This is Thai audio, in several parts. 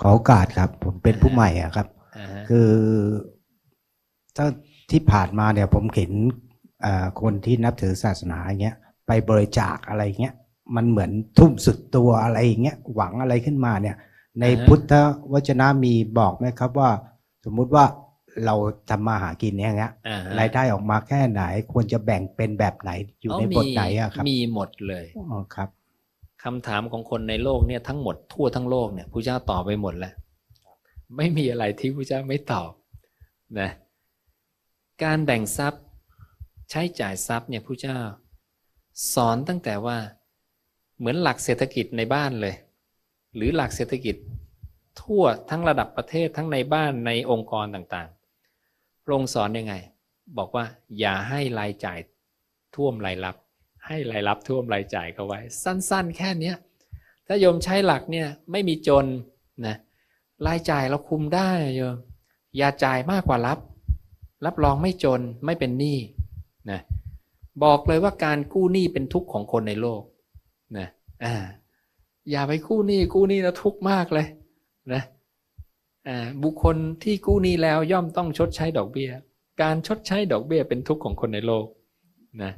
ขอโอกาสครับ ผมเป็นผู้ใหม่อะครับ อ่าฮะคือถ้าที่ผ่านมาเนี่ยผมเห็นอ่าคนที่นับถือศาสนาอย่างเงี้ยไปบริจาคอะไรเงี้ยมันเหมือนทุ่มสุดตัวอะไรอย่างเงี้ยหวังอะไรขึ้นมาเนี่ย ในพุทธวจนะมีบอกไหมครับว่า สมมุติว่าเราทำมาหากินเนี่ยเงี้ยอ่าฮะรายได้ออกมาแค่ไหน ควรจะแบ่งเป็นแบบไหนอยู่ในบทไหนอะครับมีหมดเลย อ๋อครับ คำถามของคนในโลกเนี่ยทั้งหมดทั่วทั้งโลกเนี่ยพระเจ้าตอบไปหมดแล้ว ไม่มีอะไรที่พระเจ้าไม่ตอบนะการแบ่งทรัพย์ใช้จ่ายทรัพย์เนี่ยพระเจ้า สอนตั้งแต่ว่าเหมือนหลักเศรษฐกิจในบ้านเลย หรือหลักเศรษฐกิจทั่วทั้งระดับประเทศทั้งในบ้านในองค์กรต่างๆพระองค์สอนยังไง บอกว่าอย่าให้รายจ่ายท่วมรายรับ ให้รายรับท่วมรายจ่ายเขาไว้ สั้น ๆ แค่เนี้ยถ้าโยมใช้หลักเนี่ยไม่มีจนนะรายจ่ายเราคุมได้โยมอย่าจ่ายมากกว่ารับ รับรองไม่จนไม่เป็นหนี้นะบอกเลยว่าการกู้หนี้เป็นทุกข์ของคนในโลกนะอ่าอย่าไปกู้หนี้กู้หนี้แล้วทุกข์มากเลยนะอ่าบุคคลที่กู้หนี้แล้วย่อมต้องชดใช้ดอกเบี้ย การชดใช้ดอกเบี้ยเป็นทุกข์ของคนในโลกนะ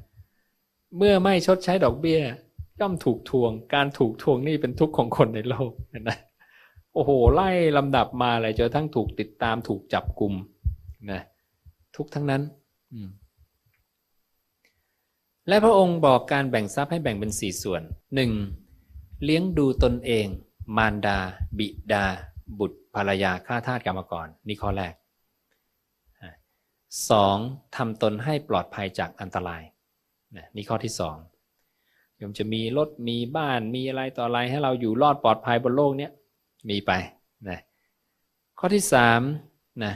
เมื่อไม่ชดใช้ดอกเบี้ย ย่อมถูกทวง การถูกทวงนี้เป็นทุกข์ของคนในโลกเห็นะโอ้โห ไล่ลำดับมาเลยจนทั้งถูกติดตามถูกจับกลุ่มนะทุกทั้งนั้นและพระองค์บอกการแบ่งทรัพย์ให้แบ่งเป็นสี่ส่วนหนึ่งเลี้ยงดูตนเอง มารดา บิดา บุตรภรรยาข้าทาสกรรมกรนี่ข้อแรกสองทำตนให้ปลอดภัยจากอันตราย นะนี่ข้อที่สองโยมจะมีรถมีบ้านมีอะไรต่ออะไรให้เราอยู่รอดปลอดภัยบนโลกเนี้ยมีไปนะข้อที่สามนะ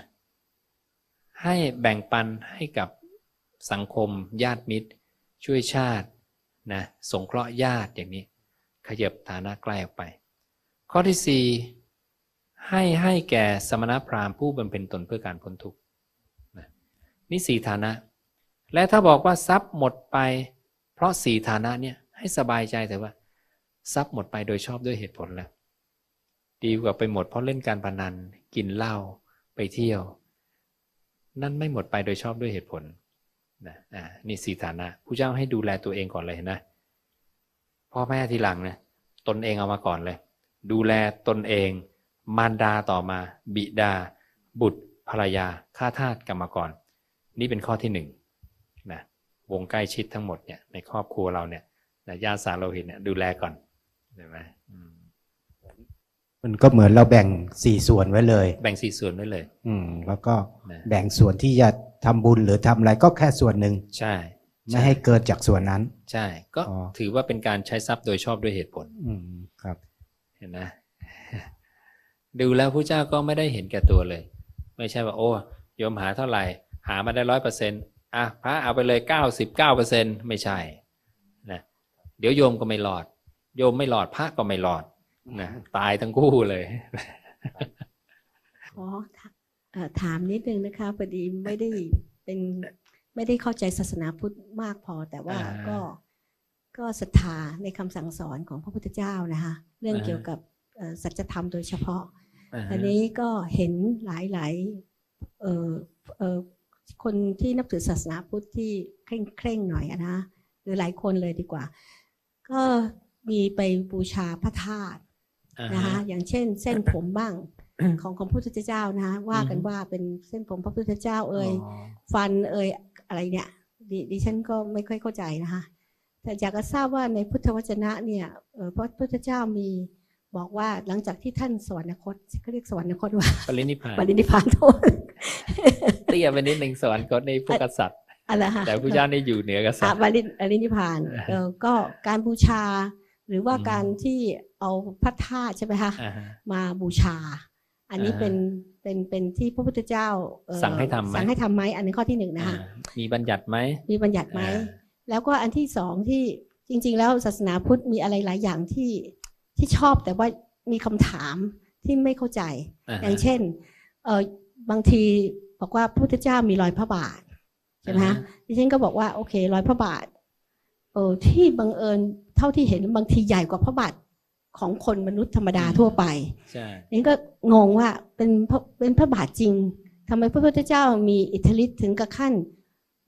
ให้แบ่งปันให้กับสังคม ญาติมิตร ช่วยชาตินะสงเคราะห์ญาติอย่างนี้ขยับฐานะใกล้ออกไป ข้อที่สี่ให้ให้แก่สมณพราหมณ์ผู้บำเพ็ญตนเพื่อการพ้นทุกข์นะนี่สี่ฐานะ และถ้าบอกว่าทรัพย์หมดไป เพราะสี่ฐานะเนี่ยให้สบายใจแต่ว่า ทรัพย์หมดไปโดยชอบด้วยเหตุผลแล้วดีกว่าไปหมดเพราะเล่นการพนัน กินเหล้าไปเที่ยว นั่นไม่หมดไปโดยชอบด้วยเหตุผลนะอ่านี่สี่ฐานะผู้เจ้าให้ดูแลตัวเองก่อนเลยนนะพ่อแม่ทีหลังนะตนเองเอามาก่อนเลย ดูแลตนเอง มารดาต่อมา บิดา บุตรภรรยาข้าทาสกรรมกร นี่เป็นข้อที่หนึ่ง นะวงใกล้ชิดทั้งหมดเนี่ยในครอบครัวเราเนี่ยนะญาติสารโลหิตเนี่ยดูแลก่อนเห็นไหมอืมมันก็เหมือนเราแบ่งสี่ส่วนไว้เลย แบ่งสี่ส่วนไว้เลย อืม แล้วก็นะแบ่งส่วนที่จะทำบุญหรือทำอะไรก็แค่ส่วนหนึ่งใช่ไม่ให้เกินจากส่วนนั้น ใช่ ก็อ๋อถือว่าเป็นการใช้ทรัพย์โดยชอบด้วยเหตุผล อืมครับ เห็นนะดูแล้วผู้เจ้าก็ไม่ได้เห็นแก่ตัวเลย ไม่ใช่ว่า โอ้โยมหาเท่าไหร่ หามาได้ร้อยเปอร์เซ็นต์ อะพระเอาไปเลยเก้าสิบเก้าเปอร์เซ็นไม่ใช่นะเดี๋ยวโยมก็ไม่รอด โยมไม่รอดพระก็ไม่รอดนะตายทั้งคู่เลยขอถาเอ่อถามนิดนึงนะคะพอดีไม่ได้เป็นไม่ได้เข้าใจศาสนาพุทธมากพอ แต่ว่าอ่าก็ก็ศรัทธาในคำสั่งสอนของพระพุทธเจ้านะคะเรื่องอ่าเกี่ยวกับเอ่อสัจธรรมโดยเฉพาะอ่าฮะอันนี้ก็เห็นหลายหลายๆเอ่อเอ่อ คนที่นับถือศาสนาพุทธที่เคร่งเคร่งหน่อยอะนะหรือหลายคนเลยดีกว่า ก็มีไปบูชาพระธาตุอ่านะคะฮะอย่างเช่น เส้นผมบ้างของของพระพุทธเจ้านะคะว่ากันอือฮึว่าเป็นเส้นผมพระพุทธเจ้าเอ่ยอ๋อฟันเอ่ยอะไรเนี่ยดดิฉันก็ไม่ค่อยเข้าใจนะคะแต่อยากจะทราบว่าในพุทธวจนะเนี่ยเอ่อพระพุทธเจ้ามี บอกว่าหลังจากที่ท่านสวรรคตเขาเรียกสวรรคตว่าปรินิพพานปรินิพพานโทษเตี้ยไปนิดหนึ่งสวรรค์ก็ในพวกกษัตริย์อะไรฮะแต่พระเจ้านี่อยู่เหนือกษัอะตริย์ปริปรินิพพานเออก็การบูชา หรือว่าอืมการที่เอาพระธาตุใช่ไหมคะอ่าฮะมาบูชา อันนี้อ่าเป็นเป็นเป็นที่พระพุทธเจ้าเอ่อสั่งให้ทำไหมสั่งให้ทำไหมอันนี้ข้อที่หนึ่งนะคะอ่ามีบัญญัติไหมมีบัญญัติไหมอ่าแล้วก็อันที่สองที่จริง ๆ แล้วศาสนาพุทธมีอะไรหลายอย่างที่ ที่ชอบแต่ว่ามีคำถามที่ไม่เข้าใจอ่าฮะอย่างเช่นเออบางทีบอกว่าพระพุทธเจ้ามีรอยพระบาทใช่ไหมอ่าฮะฮะดิฉันก็บอกว่าโอเครอยพระบาทเออที่บังเอิญเท่าที่เห็นบางทีใหญ่กว่าพระบาทของคนมนุษย์ธรรมดาทั่วไปใช่นี่ก็งงว่าเป็นพระเป็นพระบาทจริงทำไมพระพุทธเจ้ามีอิทธิฤทธิ์ถึงกับขั้น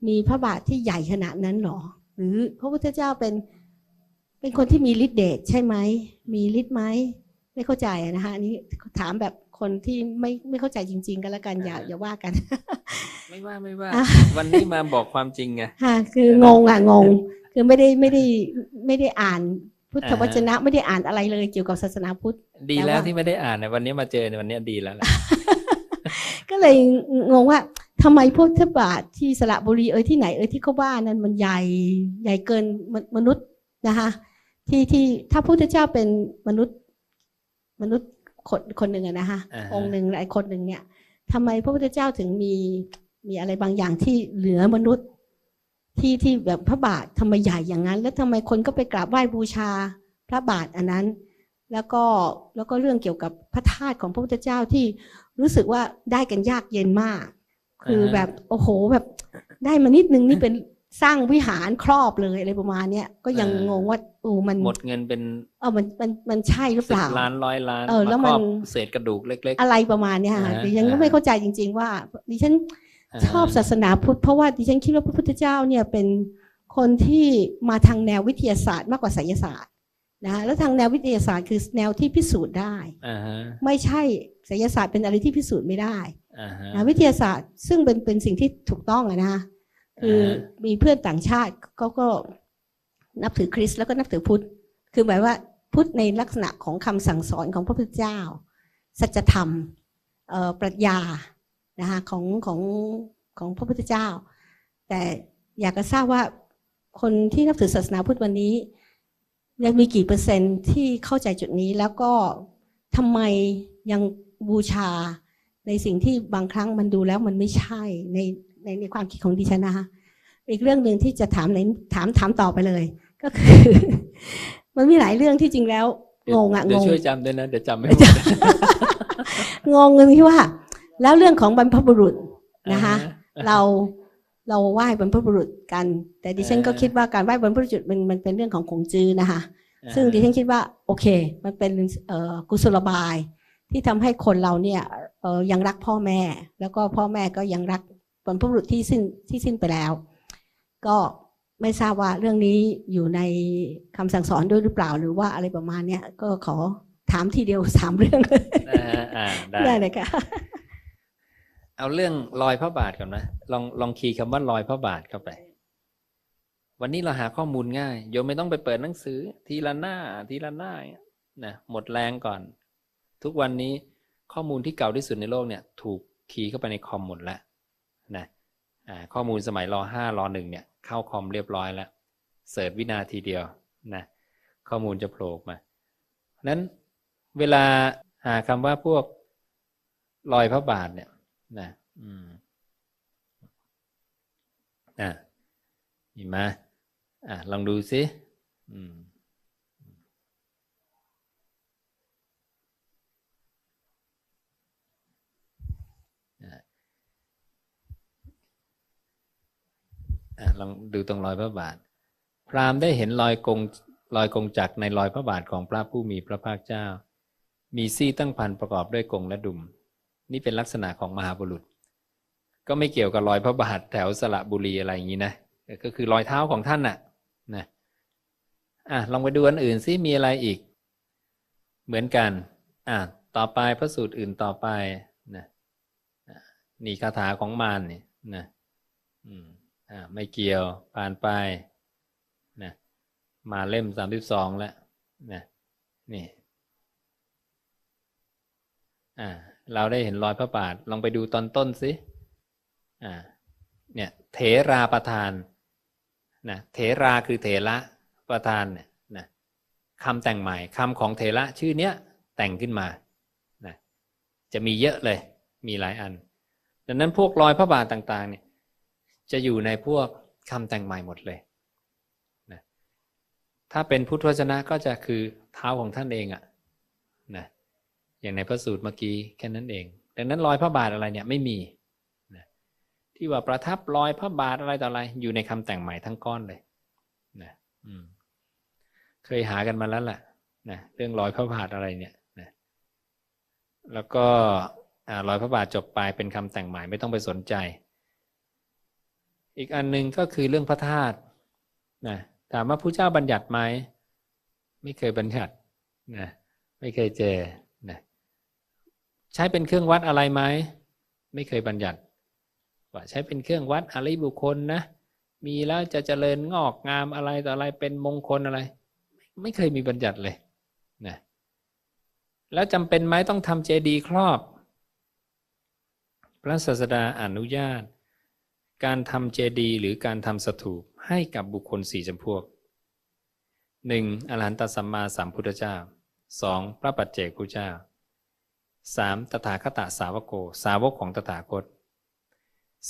มีพระบาทที่ใหญ่ขนาดนั้นหรอ หรือพระพุทธเจ้าเป็น เป็นคนที่มีฤทธิ์เดชใช่ไหม มีฤทธิ์ไหม ไม่เข้าใจอะนะคะอันนี้ถามแบบคนที่ไม่ไม่เข้าใจจริง ๆ กันแล้วกันอย่าอย่าว่ากัน ไม่ว่าไม่ว่าอะวันนี้มาบอกความจริงไงค่ะคืองงอะงง คือไม่ได้ไม่ได้ไม่ได้อ่านพุทธวจนะไม่ได้อ่านอะไรเลยเกี่ยวกับศาสนาพุทธ ดีแต่แล้วว่าที่ไม่ได้อ่านในวันนี้มาเจอในวันนี้ดีแล้วแหละก็เลยงงว่าทำไมพุทธบาทที่สระบุรีเอ่ยที่ไหนเอ่ยที่เขาว่านั้นมันใหญ่ใหญ่เกินมมนุษย์นะคะ ที่ที่ถ้าพุทธเจ้าเป็นมนุษย์มนุษย์คนคนหนึ่งอะนะคะอ่าฮะองค์หนึ่งหลายคนหนึ่งเนี่ยทำไมพระพุทธเจ้าถึงมีมีอะไรบางอย่างที่เหลือมนุษย์ ที่ที่แบบพระบาททำไมใหญ่อย่างนั้น แล้วทำไมคนก็ไปกราบไหว้บูชาพระบาทอันนั้น แล้วก็แล้วก็เรื่องเกี่ยวกับพระธาตุของพระพุทธเจ้าที่รู้สึกว่าได้กันยากเย็นมาก คืออ่าฮะแบบโอ้โหแบบได้มานิดนึงนี่เป็น สร้างวิหารครอบเลยอะไรประมาณเนี้ยก็ยังงงว่าโอ้มันหมดเงินเป็นเออมันมันมันใช่หรือเปสิบล่าล้านร้อยล้านเออแล้วมันาครอบเศษกระดูกเล็กอะไรประมาณเนี้ยค่ะอ่าฮะดิฉันก็อ่าไม่เข้าใจจริง ๆ ว่าดิฉันอ่าฮะชอบศาสนาพุทธเพราะว่าดิฉันคิดว่าพระพุทธเจ้าเนี่ยเป็นคนที่มาทางแนววิทยาศาสตร์มากกว่าไสยศาสตร์นะคะแล้วทางแนววิทยาศาสตร์คือแนวที่พิสูจน์ได้อ่าฮะไม่ใช่ไสยศาสตร์เป็นอะไรที่พิสูจน์ไม่ได้อ่าฮะนะวิทยาศาสตร์ซึ่งเป็นเป็นสิ่งที่ถูกต้องอะนะ คือมีเพื่อนต่างชาติเขาก็นับถือคริสต์แล้วก็นับถือพุทธ คือหมายว่าพุทธในลักษณะของคำสั่งสอนของพระพุทธเจ้า สัจธรรมเอ่อปรัชญานะคะของของของพระพุทธเจ้า แต่อยากจะทราบว่าคนที่นับถือศาสนาพุทธวันนี้ ยังมีกี่เปอร์เซ็นต์ที่เข้าใจจุดนี้แล้วก็ทำไมยังบูชาในสิ่งที่บางครั้งมันดูแล้วมันไม่ใช่ใน ในในความคิดของดิฉันนะคะอีกเรื่องหนึ่งที่จะถามในถามถามต่อไปเลย ก็คือ มันมีหลายเรื่องที่จริงแล้วงงอะเดี๋ยงวงช่วยจำด้วยนะเดี๋ยวจำไม่หมดงงเลยที่ว่า แล้วเรื่องของบรรพบุรุษนะคะอ่าฮเราเราไหว้บรรพบุรุษกัน แต่ดิฉันก็เออคิดว่าการไหว้บรรพบุรุษมันมันเป็นเรื่องของขงจื้อนะคะอ่าซึ่งดิฉันคิดว่าโอเค มันเป็นเอ่อกุศโลบายที่ทำให้คนเราเนี่ยเอ่อยังรักพ่อแม่ แล้วก็พ่อแม่ก็ยังรัก บรรพบุรุษที่สิ้นที่สิ้นไปแล้ว ก็ไม่ทราบว่าเรื่องนี้อยู่ในคำสั่งสอนด้วยหรือเปล่า หรือว่าอะไรประมาณเนี้ยก็ขอถามทีเดียวสามเรื่องเลยอ่าฮะอ่าได้ได้เลยค่ะเอาเรื่องรอยพระบาทก่อนนะลองลองคีย์คำว่ารอยพระบาทเข้าไป วันนี้เราหาข้อมูลง่ายโยมไม่ต้องไปเปิดหนังสือ ทีละหน้า ทีละหน้าอย่างเงี้ยนะหมดแรงก่อน ทุกวันนี้ข้อมูลที่เก่าที่สุดในโลกเนี่ย ถูกคีย์เข้าไปในคอมหมดแล้ว นะข้อมูลสมัยรห้ารหนึ่งเนี่ยเข้าคอมเรียบร้อยแล้วเสิร์ชวินาทีเดียวนะข้อมูลจะโผล่มานั้นเวลาหาคำว่าพวกรอยพระบาทเนี่ยนะอืมอะมีมาอะลองดูสิอืมอะอะ ลองดูตรงรอยพระบาท พราหมณ์ได้เห็นรอยกงรอยกงจักรในรอยพระบาทของพระผู้มีพระภาคเจ้า มีซี่ตั้งพันประกอบด้วยกงและดุม นี่เป็นลักษณะของมหาบุรุษ ก็ไม่เกี่ยวกับรอยพระบาทแถวสระบุรีอะไรอย่างนี้นะก็คือรอยเท้าของท่านน่ะนะอะลองไปดูอันอื่นซิมีอะไรอีก เหมือนกันอะต่อไปพระสูตรอื่นต่อไปนะนี่คาถาของมารนี่นะอืมอ่ ไม่เกี่ยวผ่านไปนะมาเล่มสามสิบสองแล้วนะนี่อ่าเราได้เห็นรอยพระบาทลองไปดูตอนต้นสิอ่าเนี่ยเถราประธานนะเถราคือเถระประธานเนี่ยนะคำแต่งใหม่คำของเถระชื่อเนี้ยแต่งขึ้นมานะจะมีเยอะเลยมีหลายอัน ดังนั้นพวกรอยพระบาทต่างๆเนี่ย จะอยู่ในพวกคำแต่งใหม่หมดเลยนะถ้าเป็นพุทธวจนะก็จะคือเท้าของท่านเองอะนะอย่างในพระสูตรเมื่อกี้แค่นั้นเอง ดังนั้นรอยพระบาทอะไรเนี่ยไม่มีนะที่ว่าประทับรอยพระบาทอะไรต่ออะไร อยู่ในคำแต่งใหม่ทั้งก้อนเลยนะอืมเคยหากันมาแล้วแหละนะเรื่องรอยพระบาทอะไรเนี่ยนะแล้วก็อรอยพระบาทจบไปเป็นคำแต่งใหมายไม่ต้องไปสนใจ อีกอันหนึ่งก็คือเรื่องพระธาตุนะถามว่าพระเจ้าบัญญัติไหมไม่เคยบัญญัตินะไม่เคยเจอนะใช้เป็นเครื่องวัดอะไรไหมไม่เคยบัญญัติว่าใช้เป็นเครื่องวัดอะไรบุคคลนะมีแล้วจะเจริญงอกงามอะไรต่ออะไรเป็นมงคลอะไร ไม่เคยมีบัญญัติเลยนะแล้วจำเป็นไหมต้องทำเจดีย์ครอบ พระศาสดาอนุญาต การทำเจดีหรือการทำสถูปให้กับบุคคลสี่จำพวกหนึ่งอรหันตสัมมาสัมพุทธเจ้าสองพระปัจเจกพุทธเจ้าสามตถาคตสาวโก สาวกของตถาคต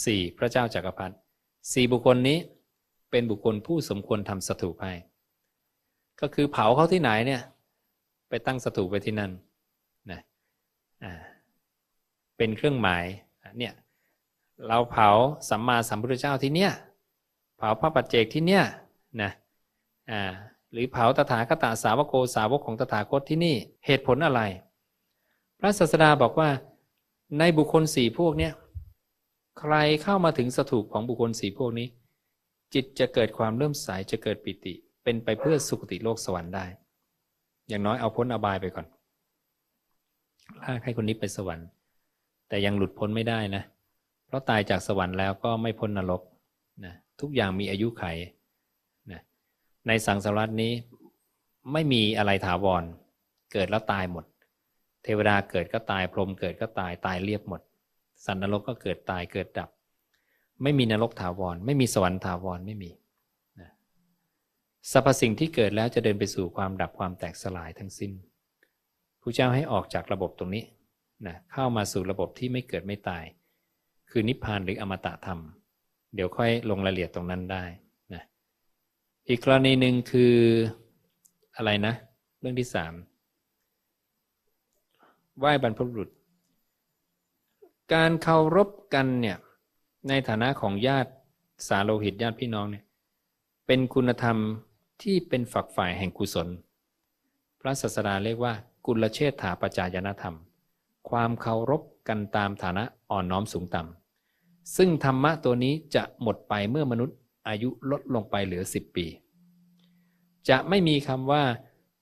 สี่พระเจ้าจักรพรรดิสี่บุคคลนี้เป็นบุคคลผู้สมควรทำสถูปให้ ก็คือเผาเขาที่ไหนเนี่ย ไปตั้งสถูปไว้ที่นั่นนะเป็นเครื่องหมายเนี่ย เราเผาสัมมาสัมพุทธเจ้าที่เนี่ยเผาพระปัจเจกที่เนี่ยนะอ่าหรือเผาตถาคตสาวโกสาวกของตถาคตที่นี่เหตุผลอะไร พระศาสดาบอกว่าในบุคคลสี่พวกเนี่ยใครเข้ามาถึงสถูปของบุคคลสี่พวกนี้ จิตจะเกิดความเริ่อมใสจะเกิดปิติ เป็นไปเพื่อสุคติโลกสวรรค์ได้ อย่างน้อยเอาพ้นอบายไปก่อนลากให้คนนี้ไปสวรรค์ แต่ยังหลุดพ้นไม่ได้นะเเพราะตายจากสวรรค์แล้วก็ไม่พ้นนรกนะทุกอย่างมีอายุไขนะในสังสารวัตนี้ไม่มีอะไรถาวร เกิดแล้วตายหมด เทวดาเกิดก็ตายพรหมเกิดก็ตายตายเรียบหมด สันนรกก็เกิดตายเกิดดับ ไม่มีนรกถาวร ไม่มีสวรรค์ถาวรไม่มีนะสรรพสิ่งที่เกิดแล้วจะเดินไปสู่ความดับความแตกสลายทั้งสิ้นพระเจ้าให้ออกจากระบบตรงนี้นะเข้ามาสู่ระบบที่ไม่เกิดไม่ตาย คือนิพพานหรืออมตะธรรม เดี๋ยวค่อยลงรายละเอียดตรงนั้นได้นะอีกกรณีหนึ่งคืออะไรนะ เรื่องที่สามไหว้บรรพบุรุษ การเคารพกันเนี่ยในฐานะของญาติสาโลหิตญาติพี่น้องเนี่ยเป็นคุณธรรมที่เป็นฝักฝ่ายแห่งกุศล พระศาสดาเรียกว่า กุลเชษฐาปจายนธรรม ความเคารพกันตามฐานะอ่อนน้อมสูงต่ำ ซึ่งธรรมะตัวนี้จะหมดไปเมื่อมนุษย์อายุลดลงไปเหลือสิบปี จะไม่มีคำว่า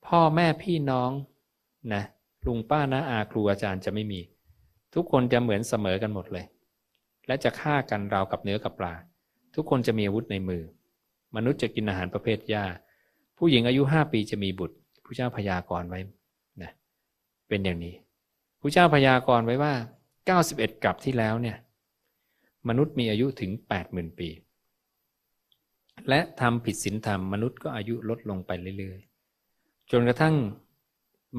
พ่อแม่พี่น้องนะลุงป้าน้าอาครูอาจารย์จะไม่มี ทุกคนจะเหมือนเสมอกันหมดเลย และจะฆ่ากันราวกับเนื้อกับปลา ทุกคนจะมีอาวุธในมือ มนุษย์จะกินอาหารประเภทหญ้า ผู้หญิงอายุห้าปีจะมีบุตรผู้เจ้าพยากรณ์ไว้นะเป็นอย่างนี้ผู้เจ้าพยากรณ์ไว้ว่า 91กับที่แล้วเนี่ย มนุษย์มีอายุถึง 80,000 ปี และทำผิดศีลธรรมมนุษย์ก็อายุลดลงไปเรื่อยๆ จนกระทั่ง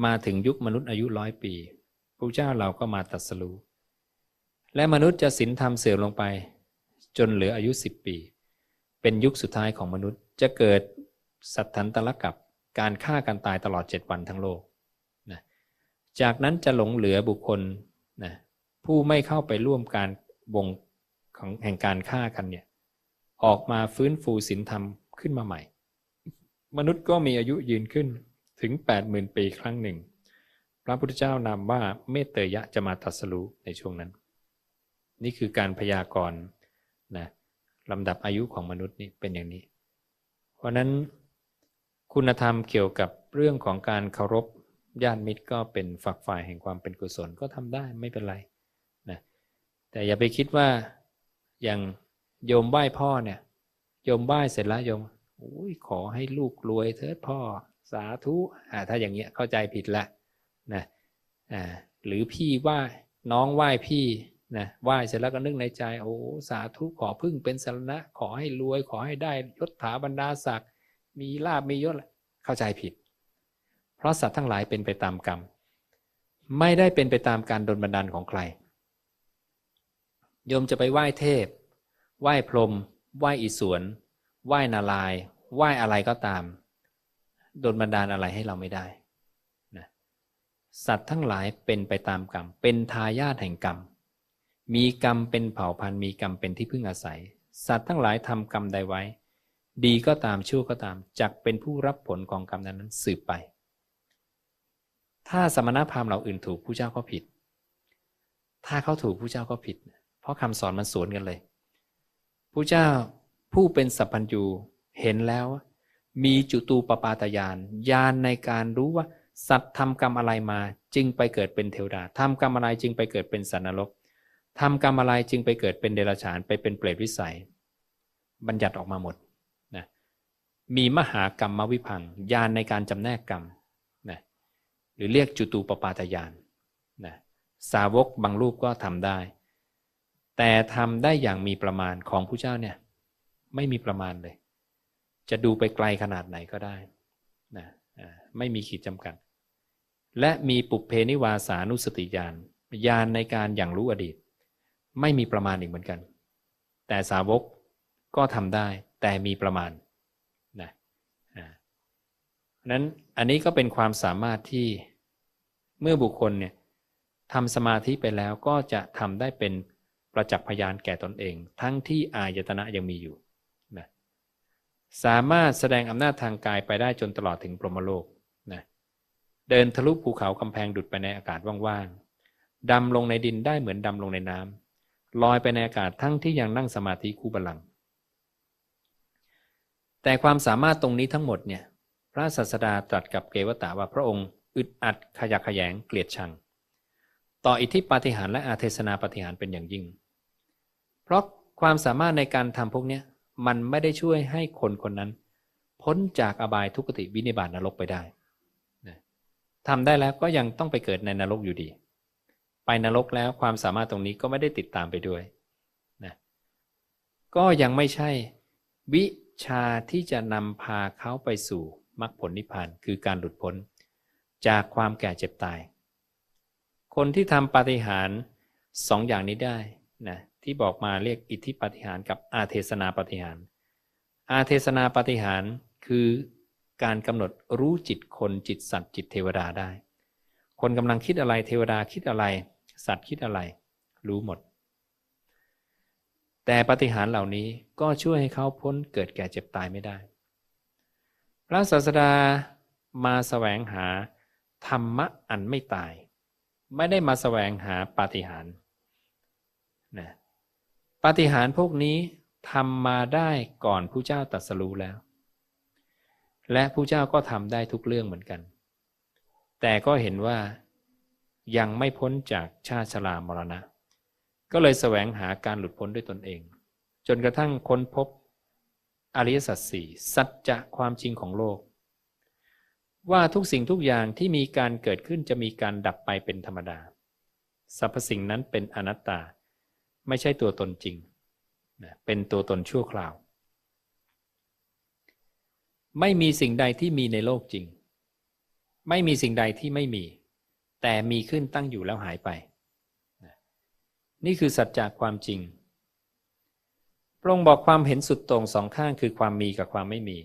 มาถึงยุคมนุษย์อายุร้อยปีพระเจ้าเราก็มาตรัสรู้และมนุษย์จะศีลธรรมเสื่อมลงไป จนเหลืออายุ 10 ปี เป็นยุคสุดท้ายของมนุษย์จะเกิดสัตทันตลกับการฆ่ากันตายตลอด 7 วันทั้งโลกจากนั้นจะหลงเหลือบุคคลนะผู้ไม่เข้าไปร่วมการวง ของแห่งการฆ่ากันเนี่ยออกมาฟื้นฟูศีลธรรมขึ้นมาใหม่ มนุษย์ก็มีอายุยืนขึ้นถึง 80,000 ปีครั้งหนึ่ง พระพุทธเจ้านามว่าเมตเตยะจะมาตัสรู้ในช่วงนั้น นี่คือการพยากรณ์นะลำดับอายุของมนุษย์นี่เป็นอย่างนี้ เพราะนั้นคุณธรรมเกี่ยวกับเรื่องของการเคารพญาติมิตรก็เป็นฝักฝ่ายแห่งความเป็นกุศลก็ทำได้ไม่เป็นไรนะแต่อย่าไปคิดว่า อย่างโยมไหว้พ่อเนี่ย โยมไหว้เสร็จแล้วโยมอุ้ยขอให้ลูกรวยเถิดพ่อ สาธุอ่าถ้าอย่างเงี้ยเข้าใจผิดละนะอ่าหรือพี่ไหว้น้องไหว้พี่นะไหว้เสร็จแล้วก็นึกในใจ โอ้สาธุขอพึ่งเป็นสรณะ ขอให้รวย ขอให้ได้ยศถาบรรดาศักดิ์มีลาบมียศเข้าใจผิด เพราะสัตว์ทั้งหลายเป็นไปตามกรรม ไม่ได้เป็นไปตามการดลบันดาลของใคร โยมจะไปไหว้เทพ ไหว้พรหมไหว้อิศวรไหว้นารายไหว้อะไรก็ตามโดนบันดาลอะไรให้เราไม่ได้นะสัตว์ทั้งหลายเป็นไปตามกรรม เป็นทายาทแห่งกรรม มีกรรมเป็นเผ่าพันธุ์มีกรรมเป็นที่พึ่งอาศัย สัตว์ทั้งหลายทำกรรมใดไว้ ดีก็ตามชั่วก็ตามจักเป็นผู้รับผลของกรรมนั้นสืบไป ถ้าสมณพราหมณ์เหล่าอื่นถูกผู้เจ้าก็ผิด ถ้าเขาถูกผู้เจ้าก็ผิด เพราะคำสอนมันสวนกันเลยผู้เจ้าผู้เป็นสัพพัญญูเห็นแล้ว มีจุตูปปาตยานญาณในการรู้ว่า สัตว์ทำกรรมอะไรมา จึงไปเกิดเป็นเทวดาทำกรรมอะไรจึงไปเกิดเป็นสันนรกทำกรรมอะไรจึงไปเกิดเป็นเดรัจฉานไปเป็นเปรตวิสัย บัญญัติออกมาหมดนะมีมหากรรมมวิพังญาณในการจำแนกกรรมนะหรือเรียกจุตูปปาตยานนะสาวกบางรูปก็ทำได้ แต่ทำได้อย่างมีประมาณของผู้เจ้าเนี่ย ไม่มีประมาณเลย จะดูไปไกลขนาดไหนก็ได้นะไม่มีขีดจำกัด และมีปุเพนิวาสานุสติญาณญาณในการอย่างรู้อดีต ไม่มีประมาณอีกเหมือนกัน แต่สาวกก็ทำได้ แต่มีประมาณนะนั้นอันนี้ก็เป็นความสามารถที่เมื่อบุคคลเนี่ยทำสมาธิไปแล้วก็จะทำได้เป็น ประจักษ์พยานแก่ตนเอง ทั้งที่อายตนะยังมีอยู่นะสามารถแสดงอำนาจทางกายไปได้จนตลอดถึงพรมโลกนะเดินทะลุภูเขากำแพงดุดไปในอากาศว่างๆดำลงในดินได้เหมือนดำลงในน้ำลอยไปในอากาศทั้งที่ยังนั่งสมาธิคู่บาลังแต่ความสามารถตรงนี้ทั้งหมดเนี่ยพระศาสดาตรัสกับเกวตาว่าพระองค์อึดอัดขยักขยงเกลียดชัง ต่ออิทธิปาฏิหาริย์และอาเทศนาปาฏิหาริย์เป็นอย่างยิ่ง เพราะความสามารถในการทำพวกนี้มันไม่ได้ช่วยให้คนคนนั้น พ้นจากอบายทุกติวินิบาตนรกไปได้นะทำได้แล้วก็ยังต้องไปเกิดในนรกอยู่ดี ไปนรกแล้วความสามารถตรงนี้ก็ไม่ได้ติดตามไปด้วยนะก็ยังไม่ใช่ วิชาที่จะนำพาเขาไปสู่มรรคผลนิพพานคือการหลุดพ้น จากความแก่เจ็บตาย คนที่ทำปาฏิหาริย์สองอย่างนี้ได้นะ ที่บอกมาเรียกอิทธิปฏิหารกับอาเทศนาปฏิหาร อาเทศนาปฏิหารคือการกำหนดรู้จิตคนจิตสัตว์จิตเทวดาได้ คนกำลังคิดอะไรเทวดาคิดอะไร สัตว์คิดอะไร รู้หมด แต่ปฏิหารเหล่านี้ก็ช่วยให้เขาพ้นเกิดแก่เจ็บตายไม่ได้ พระศาสดามาแสวงหาธรรมะอันไม่ตาย ไม่ได้มาแสวงหาปาฏิหาริย์นะ ปาฏิหาริย์พวกนี้ทำมาได้ก่อนผู้เจ้าตรัสรู้แล้ว และผู้เจ้าก็ทำได้ทุกเรื่องเหมือนกัน แต่ก็เห็นว่ายังไม่พ้นจากชาติชรามรณะ ก็เลยแสวงหาการหลุดพ้นด้วยตนเอง จนกระทั่งค้นพบอริยสัจสี่สัจจะความจริงของโลก ว่าทุกสิ่งทุกอย่างที่มีการเกิดขึ้นจะมีการดับไปเป็นธรรมดา สรรพสิ่งนั้นเป็นอนัตตา ไม่ใช่ตัวตนจริงนะเป็นตัวตนชั่วคราว ไม่มีสิ่งใดที่มีในโลกจริง ไม่มีสิ่งใดที่ไม่มี แต่มีขึ้นตั้งอยู่แล้วหายไป นี่คือสัจจะความจริงพระองค์บอกความเห็นสุดตรงสองข้างคือความมีกับความไม่มี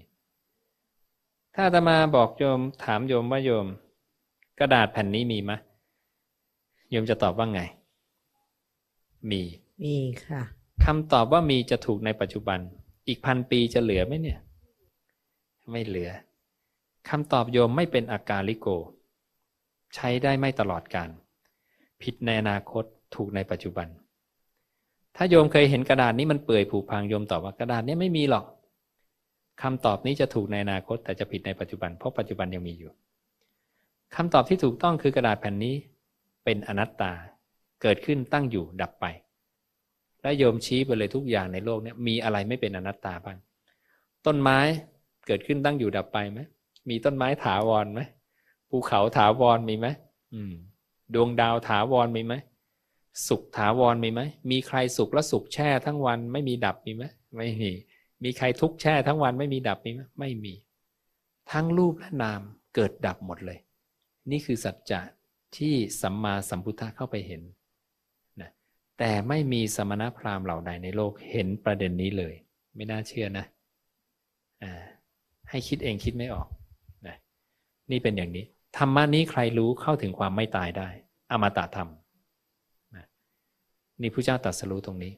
ถ้าอาตมาบอกโยมถามโยมว่าโยม กระดาษแผ่นนี้มีไหมโยมจะตอบว่าไง มี มีค่ะคำตอบว่ามีจะถูกในปัจจุบัน อีกพันปีจะเหลือไหมเนี่ย ไม่เหลือคำตอบโยมไม่เป็นอากาลิโก ใช้ได้ไม่ตลอดการผิดในอนาคตถูกในปัจจุบัน ถ้าโยมเคยเห็นกระดาษนี้มันเปื่อยผุพังโยมตอบว่ากระดาษนี้ไม่มีหรอกคำตอบนี้จะถูกในอนาคต แต่จะผิดในปัจจุบัน เพราะปัจจุบันยังมีอยู่คำตอบที่ถูกต้องคือกระดาษแผ่นนี้ เป็นอนัตตา เกิดขึ้นตั้งอยู่ดับไป และโยมชี้ไปเลยทุกอย่างในโลกนี้มีอะไรไม่เป็นอนัตตาบ้าง ต้นไม้เกิดขึ้นตั้งอยู่ดับไปไหมมีต้นไม้ถาวรไหมภูเขาถาวรมีไหมอืม ดวงดาวถาวรมีไหมสุขถาวรมีไหมมีใครสุขและสุขแช่ทั้งวันไม่มีดับมีไหมไม่มีมีใครทุกข์แช่ทั้งวันไม่มีดับมีไหมไม่มี ทั้งรูปและนามเกิดดับหมดเลย นี่คือสัจจะที่สัมมาสัมพุทธะเข้าไปเห็น แต่ไม่มีสมณพราหมณ์เหล่าใดในโลกเห็นประเด็นนี้เลย ไม่น่าเชื่อนะอ่าให้คิดเองคิดไม่ออกนะนี่เป็นอย่างนี้ ธรรมะนี้ใครรู้เข้าถึงความไม่ตายได้ อมตะธรรมนะนี่พระเจ้าตรัสรู้ตรงนี้